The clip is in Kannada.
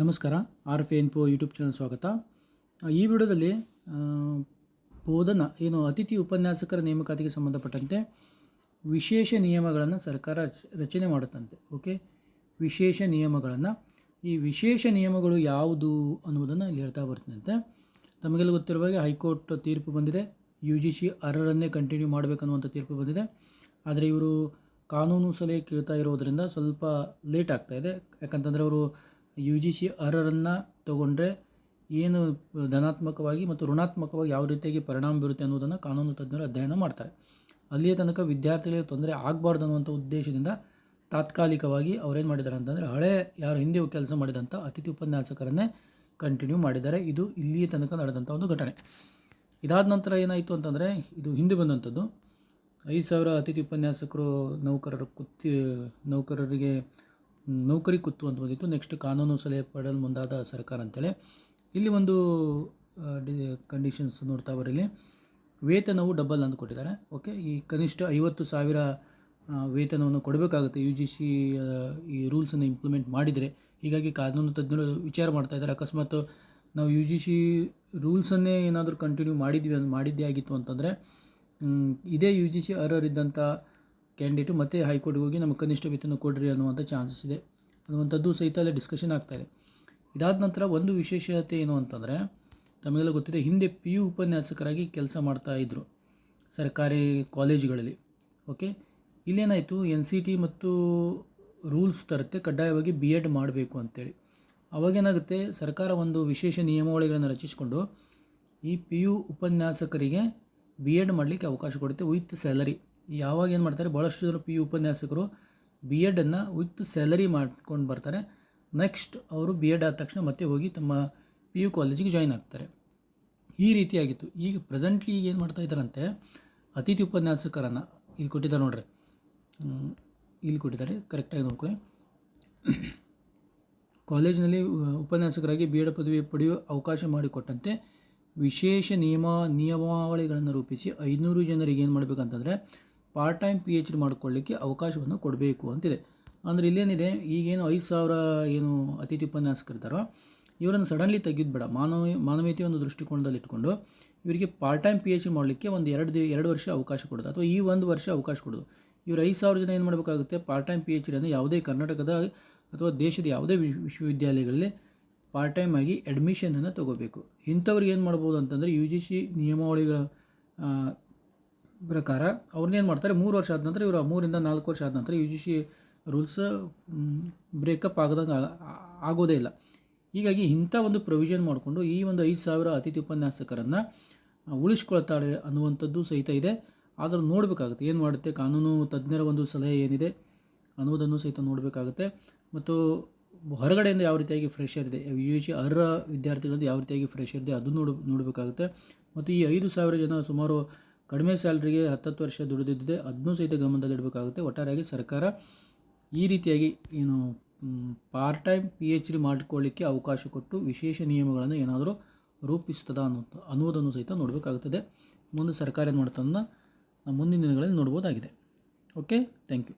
ನಮಸ್ಕಾರ, ಆರ್ ಎಫ್ ಎನ್ ಪೋ ಯೂಟ್ಯೂಬ್ ಚಾನಲ್ ಸ್ವಾಗತ. ಈ ವಿಡಿಯೋದಲ್ಲಿ ಬೋಧನ, ಏನು ಅತಿಥಿ ಉಪನ್ಯಾಸಕರ ನೇಮಕಾತಿಗೆ ಸಂಬಂಧಪಟ್ಟಂತೆ ವಿಶೇಷ ನಿಯಮಗಳನ್ನು ಸರ್ಕಾರ ರಚನೆ ಮಾಡುತ್ತಂತೆ, ಓಕೆ? ವಿಶೇಷ ನಿಯಮಗಳನ್ನು. ಈ ವಿಶೇಷ ನಿಯಮಗಳು ಯಾವುದು ಅನ್ನುವುದನ್ನು ಇಲ್ಲಿ ಹೇಳ್ತಾ ಬರ್ತಂತೆ. ತಮಗೆಲ್ಲ ಗೊತ್ತಿರುವ ಹಾಗೆ ಹೈಕೋರ್ಟ್ ತೀರ್ಪು ಬಂದಿದೆ. ಯು ಜಿ ಸಿ ಅರ್ಹರನ್ನೇ ಕಂಟಿನ್ಯೂ ಮಾಡಬೇಕನ್ನುವಂಥ ತೀರ್ಪು ಬಂದಿದೆ. ಆದರೆ ಇವರು ಕಾನೂನು ಸಲಹೆ ಕೇಳ್ತಾ ಇರೋದರಿಂದ ಸ್ವಲ್ಪ ಲೇಟ್ ಆಗ್ತಾ ಇದೆ. ಯಾಕಂತಂದರೆ ಅವರು ಯು ಜಿ ಸಿ ಅರ್ಹರನ್ನು ತಗೊಂಡ್ರೆ ಏನು ಧನಾತ್ಮಕವಾಗಿ ಮತ್ತು ಋಣಾತ್ಮಕವಾಗಿ ಯಾವ ರೀತಿಯಾಗಿ ಪರಿಣಾಮ ಬೀರುತ್ತೆ ಅನ್ನೋದನ್ನು ಕಾನೂನು ತಜ್ಞರು ಅಧ್ಯಯನ ಮಾಡ್ತಾರೆ. ಅಲ್ಲಿಯ ತನಕ ವಿದ್ಯಾರ್ಥಿಗಳಿಗೆ ತೊಂದರೆ ಆಗಬಾರ್ದು ಅನ್ನುವಂಥ ಉದ್ದೇಶದಿಂದ ತಾತ್ಕಾಲಿಕವಾಗಿ ಅವರೇನು ಮಾಡಿದ್ದಾರೆ ಅಂತಂದರೆ ಹಳೆ ಯಾರು ಹಿಂದೆ ಕೆಲಸ ಮಾಡಿದಂಥ ಅತಿಥಿ ಉಪನ್ಯಾಸಕರನ್ನೇ ಕಂಟಿನ್ಯೂ ಮಾಡಿದ್ದಾರೆ. ಇದು ಇಲ್ಲಿಯ ತನಕ ನಡೆದಂಥ ಒಂದು ಘಟನೆ. ಇದಾದ ನಂತರ ಏನಾಯಿತು ಅಂತಂದರೆ ಇದು ಹಿಂದೆ ಬಂದಂಥದ್ದು. ಐದು ಸಾವಿರ ಅತಿಥಿ ಉಪನ್ಯಾಸಕರು ನೌಕರರು ಕುತ್ತಿ ನೌಕರರಿಗೆ ನೌಕರಿ ಕುತ್ತು ಅಂತ ಬಂದಿತ್ತು. ನೆಕ್ಸ್ಟ್ ಕಾನೂನು ಸಲಹೆ ಪಡೆಯಲು ಮುಂದಾದ ಸರ್ಕಾರ ಅಂತೇಳಿ. ಇಲ್ಲಿ ಒಂದು ಕಂಡೀಷನ್ಸ್ ನೋಡ್ತಾ ಬರಲಿ ವೇತನವು ಡಬಲ್ ಅಂತ ಕೊಟ್ಟಿದ್ದಾರೆ. ಓಕೆ ಈ ಕನಿಷ್ಠ ಐವತ್ತು ಸಾವಿರ ವೇತನವನ್ನು ಕೊಡಬೇಕಾಗುತ್ತೆ. ಯು ಜಿ ಸಿ ಈ ರೂಲ್ಸನ್ನು ಇಂಪ್ಲಿಮೆಂಟ್ ಮಾಡಿದರೆ. ಹೀಗಾಗಿ ಕಾನೂನು ತಜ್ಞರು ವಿಚಾರ ಮಾಡ್ತಾ ಇದ್ದಾರೆ. ಅಕಸ್ಮಾತ್ ನಾವು ಯು ಜಿ ಸಿ ರೂಲ್ಸನ್ನೇ ಏನಾದರೂ ಕಂಟಿನ್ಯೂ ಮಾಡಿದ್ವಿ, ಮಾಡಿದ್ದೇ ಆಗಿತ್ತು ಅಂತಂದರೆ ಇದೇ ಯು ಜಿ ಸಿ ಅರ್ಹರಿದ್ದಂಥ ಕ್ಯಾಂಡಿಡೇಟು ಮತ್ತೆ ಹೈಕೋರ್ಟ್ಗೆ ಹೋಗಿ ನಮಗೆ ಕನಿಷ್ಠ ವೇತನ ಕೊಡ್ರಿ ಅನ್ನುವಂಥ ಚಾನ್ಸಸ್ ಇದೆ. ಅನ್ನುವಂಥದ್ದು ಸಹಿತ ಅಲ್ಲಿ ಡಿಸ್ಕಷನ್ ಆಗ್ತಾಯಿದೆ ಇದಾದ ನಂತರ ಒಂದು ವಿಶೇಷತೆ ಏನು ಅಂತಂದರೆ ತಮಗೆಲ್ಲ ಗೊತ್ತಿದೆ, ಹಿಂದೆ ಪಿ ಯು ಉಪನ್ಯಾಸಕರಾಗಿ ಕೆಲಸ ಮಾಡ್ತಾ ಇದ್ದರು ಸರ್ಕಾರಿ ಕಾಲೇಜುಗಳಲ್ಲಿ ಓಕೆ ಇಲ್ಲೇನಾಯಿತು ಎನ್ ಸಿ ಟಿ ಮತ್ತು ರೂಲ್ಸ್ ತರುತ್ತೆ, ಕಡ್ಡಾಯವಾಗಿ ಬಿ ಎಡ್ ಮಾಡಬೇಕು ಅಂತೇಳಿ. ಅವಾಗೇನಾಗುತ್ತೆ ಸರ್ಕಾರ ಒಂದು ವಿಶೇಷ ನಿಯಮಾವಳಿಗಳನ್ನು ರಚಿಸಿಕೊಂಡು ಈ ಪಿ ಯು ಉಪನ್ಯಾಸಕರಿಗೆ ಬಿ ಎಡ್ ಮಾಡಲಿಕ್ಕೆ ಅವಕಾಶ ಕೊಡುತ್ತೆ ವಿತ್ ಸ್ಯಾಲರಿ ಯಾವಾಗ ಏನು ಮಾಡ್ತಾರೆ ಭಾಳಷ್ಟು ಜನ ಪಿ ಯು ಉಪನ್ಯಾಸಕರು ಬಿ ಎಡನ್ನು ವಿತ್ ಸ್ಯಾಲರಿ ಮಾಡ್ಕೊಂಡು ಬರ್ತಾರೆ. ನೆಕ್ಸ್ಟ್ ಅವರು ಬಿ ಎಡ್ ಆದ ತಕ್ಷಣ ಮತ್ತೆ ಹೋಗಿ ತಮ್ಮ ಪಿ ಯು ಕಾಲೇಜಿಗೆ ಜಾಯ್ನ್ ಆಗ್ತಾರೆ. ಈ ರೀತಿಯಾಗಿತ್ತು. ಈಗ ಪ್ರೆಸೆಂಟ್ಲಿ ಈಗ ಏನು ಮಾಡ್ತಾ ಇದ್ದಾರಂತೆ, ಅತಿಥಿ ಉಪನ್ಯಾಸಕರನ್ನು ಇಲ್ಲಿ ಕೊಟ್ಟಿದ್ದಾರೆ ನೋಡ್ರಿ. ಇಲ್ಲಿ ಕೊಟ್ಟಿದ್ದಾರೆ. ಕರೆಕ್ಟಾಗಿ ನೋಡ್ಕೊಳ್ಳಿ. ಕಾಲೇಜಿನಲ್ಲಿ ಉಪನ್ಯಾಸಕರಾಗಿ ಬಿ ಎಡ್ ಪದವಿ ಪಡೆಯುವ ಅವಕಾಶ ಮಾಡಿಕೊಟ್ಟಂತೆ ವಿಶೇಷ ನಿಯಮ, ನಿಯಮಾವಳಿಗಳನ್ನು ರೂಪಿಸಿ ಐನೂರು ಜನರಿಗೆ ಏನು ಮಾಡಬೇಕಂತಂದರೆ part time P H D ಮಾಡಿಕೊಳ್ಳಿಕ್ಕೆ ಅವಕಾಶವನ್ನು ಕೊಡಬೇಕು ಅಂತಿದೆ. ಅಂದರೆ ಇಲ್ಲೇನಿದೆ, ಈಗೇನು ಐದು ಸಾವಿರ ಏನು ಅತಿಥಿ ಉಪನ್ಯಾಸಕರಿದ್ದಾರೋ ಇವರನ್ನು ಸಡನ್ಲಿ ತೆಗೆದು ಬೇಡ ಮಾನವ ಮಾನವೀಯತೆಯ ಒಂದು ದೃಷ್ಟಿಕೋನದಲ್ಲಿ ಇಟ್ಕೊಂಡು ಇವರಿಗೆ part time P H D ಮಾಡಲಿಕ್ಕೆ ಒಂದು ಎರಡು ದಿ, ಎರಡು ವರ್ಷ ಅವಕಾಶ ಕೊಡೋದು. ಅಥವಾ ಈ ಒಂದು ವರ್ಷ ಅವಕಾಶ ಕೊಡೋದು. ಇವರು ಐದು ಸಾವಿರ ಜನ ಏನು ಮಾಡಬೇಕಾಗುತ್ತೆ? Part time P H D ಅಂದರೆ ಯಾವುದೇ ಕರ್ನಾಟಕದ ಅಥವಾ ದೇಶದ ಯಾವುದೇ ವಿಶ್, ವಿಶ್ವವಿದ್ಯಾಲಯಗಳಲ್ಲಿ ಪಾರ್ಟ್ ಟೈಮ್ ಆಗಿ ಅಡ್ಮಿಷನನ್ನು ತೊಗೋಬೇಕು. ಇಂಥವ್ರಿಗೆ ಏನು ಮಾಡ್ಬೋದು ಅಂತಂದರೆ ಯು ಜಿ ಸಿ ನಿಯಮಾವಳಿಗಳ ಪ್ರಕಾರ ಅವ್ರನ್ನೇನು ಮಾಡ್ತಾರೆ? ಮೂರು ವರ್ಷ ಆದ ನಂತರ ಇವರು ಮೂರಿಂದ ನಾಲ್ಕು ವರ್ಷ ಆದ ನಂತರ U G C rules breakup ಆಗದಂಗೆ ಆಗೋದೇ ಇಲ್ಲ. ಹೀಗಾಗಿ ಇಂಥ ಒಂದು ಪ್ರೊವಿಷನ್ ಮಾಡಿಕೊಂಡು ಈ ಒಂದು ಐದು ಸಾವಿರ ಅತಿಥಿ ಉಪನ್ಯಾಸಕರನ್ನು ಉಳಿಸ್ಕೊಳ್ತಾಳೆ ಅನ್ನುವಂಥದ್ದು ಸಹಿತ ಇದೆ. ಆದರೂ ನೋಡಬೇಕಾಗುತ್ತೆ ಏನು ಮಾಡುತ್ತೆ? ಕಾನೂನು ತಜ್ಞರ ಒಂದು ಸಲಹೆ ಏನಿದೆ? ಅನ್ನೋದನ್ನು ಸಹಿತ ನೋಡಬೇಕಾಗುತ್ತೆ. ಮತ್ತು ಹೊರಗಡೆಯಿಂದ ಯಾವ ರೀತಿಯಾಗಿ ಫ್ರೆಶರ್ ಇದೆ? ಯು ಜಿ ಅರ್ಹ ವಿದ್ಯಾರ್ಥಿಗಳಿಂದ ಯಾವ ರೀತಿಯಾಗಿ ಫ್ರೆಶರ್ ಇದೆ? ಅದು ನೋಡ, ನೋಡಬೇಕಾಗುತ್ತೆ. ಮತ್ತು ಈ ಐದು ಸಾವಿರ ಜನ ಸುಮಾರು ಕಡಿಮೆ ಸ್ಯಾಲ್ರಿಗೆ ಹತ್ತತ್ತು ವರ್ಷ ದುಡಿದಿದ್ದಿದೆ ಅದನ್ನೂ ಸಹಿತ ಗಮನದಲ್ಲಿಡಬೇಕಾಗುತ್ತೆ. ಒಟ್ಟಾರೆಯಾಗಿ ಸರ್ಕಾರ ಈ ರೀತಿಯಾಗಿ ಏನು part time P H D ಮಾಡಿಕೊಳ್ಳಿಕ್ಕೆ ಅವಕಾಶ ಕೊಟ್ಟು ವಿಶೇಷ ನಿಯಮಗಳನ್ನು ಏನಾದರೂ ರೂಪಿಸ್ತದ ಅನ್ನೋ ಅನ್ನೋದನ್ನು ಸಹಿತ ನೋಡಬೇಕಾಗುತ್ತದೆ. ಮುಂದೆ ಸರ್ಕಾರ ಏನು ಮಾಡ್ತದನ್ನ ಮುಂದಿನ ದಿನಗಳಲ್ಲಿ ನೋಡ್ಬೋದಾಗಿದೆ. Okay thank you